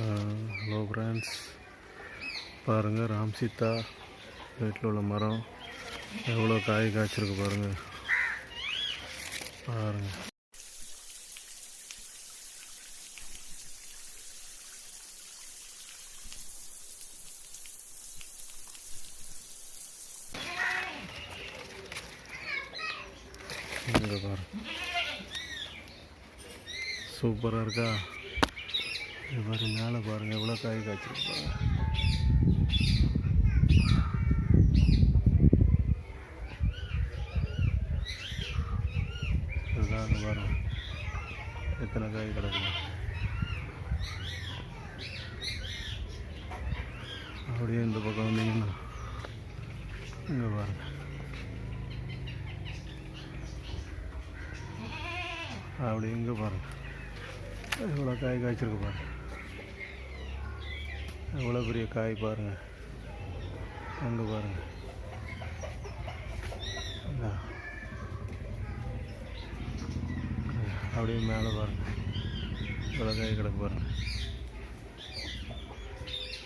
Hello friends பாருங்கள் ராம் சீதா வீட்டில் உள்ள மரம். எவ்வளோ காய் காய்ச்சிருக்கு பாருங்கள் பாருங்கள் பாருங்க. சூப்பராக இருக்கா? இது பாருங்க மேலே பாருங்கள் எவ்வளோ காய் காய்ச்சிருப்பாங்க. பாருங்க இதுதான் பாருங்க எத்தனை காய் கிடக்குது. அப்படியே இந்த பக்கம் வந்தீங்கன்னா இங்கே பாருங்க. அப்படி இங்கே பாருங்க. எவ்வளோ காய் காய்ச்சிருக்கு பாருங்கள் எவ்வளோ பெரிய காய் பாருங்கள் அங்கே பாருங்கள் அப்படியே மேலே பாருங்கள் இவ்வளோ காய் கிடக்கு பாருங்கள்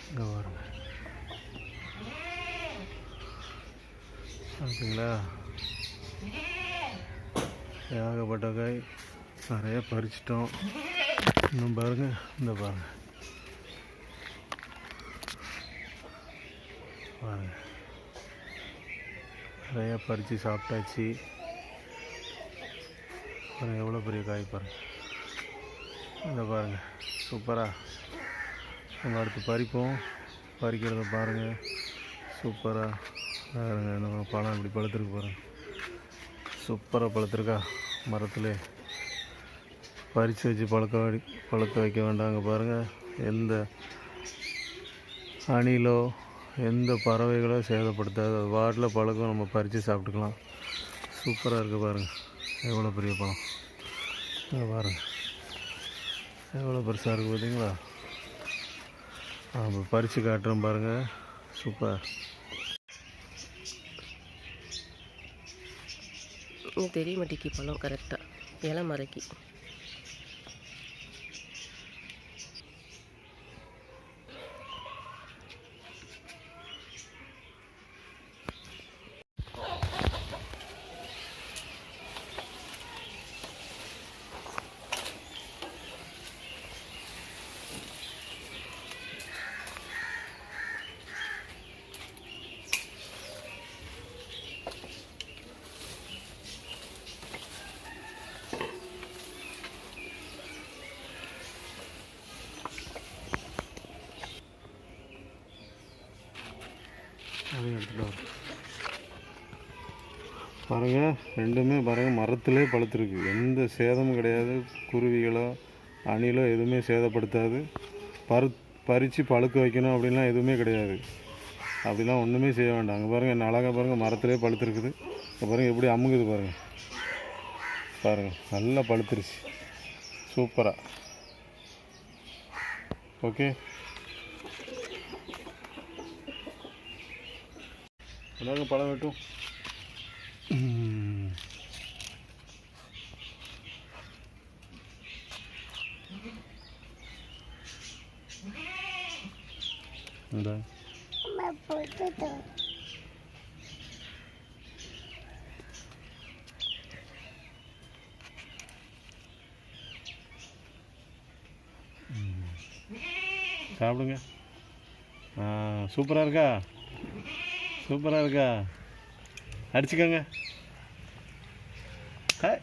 இங்கே பாருங்கள் ஓகேங்களா ஏகப்பட்ட காய். நிறைய பறிச்சிட்டோம். இன்னும் பாருங்கள் இந்த பாருங்கள் பாருங்க. நிறையா பறித்து சாப்பிட்டாச்சு. பாருங்க எவ்வளோ பெரிய காய் பாருங்கள் இந்த பாருங்கள் சூப்பராக நம்ம அடுத்து பறிப்போம். பறிக்கிறத பாருங்கள் சூப்பராக பாருங்க நம்ம பழம் இப்படி பழுத்துருக்கு பாருங்கள் சூப்பராக பழுத்துருக்கா. மரத்தில். பறித்து வச்சு பழுக்க பழுக்க வைக்க வேண்டாங்க பாருங்கள் எந்த அணிலோ எந்த பறவைகளும் சேதப்படுத்தாது அது வாட்டில் பழக்கம் நம்ம பறித்து சாப்பிட்டுக்கலாம். சூப்பராக இருக்குது பாருங்கள் எவ்வளோ பெரிய பழம். இங்கே பாருங்கள் எவ்வளோ பெருசாக இருக்குது பார்த்தீங்களா? நம்ம பறித்து காட்டுறோம் பாருங்கள் சூப்பர். தெரிய மாட்டேங்கி பழம் கரெக்டாக இலை மறைக்கி. அதையும் எடுத்துகிட்டு வரோம் பாருங்கள் ரெண்டுமே பாருங்கள் மரத்திலே பழுத்துருக்கு. எந்த சேதமும் கிடையாது. குருவிகளோ அணிலோ எதுவுமே சேதப்படுத்தாது. பரு பறித்து பழுக்க வைக்கணும் அப்படின்லாம் எதுவுமே கிடையாது. அப்படிலாம் ஒன்றுமே செய்ய வேண்டாம். அங்கே பாருங்கள் என்ன அழகாக பாருங்கள் மரத்திலே பழுத்துருக்குது. இங்கே பாருங்கள் எப்படி அமுங்குது பாருங்கள் பாருங்கள் நல்லா பழுத்துருச்சு. சூப்பராக ஓகே? எல்லாருக்கும் பழம் வெட்டும். இந்த. சாப்பிடுங்க. சூப்பராக இருக்கா? சூப்பராக இருக்கா? அடிச்சுக்கோங்க. ஹாய்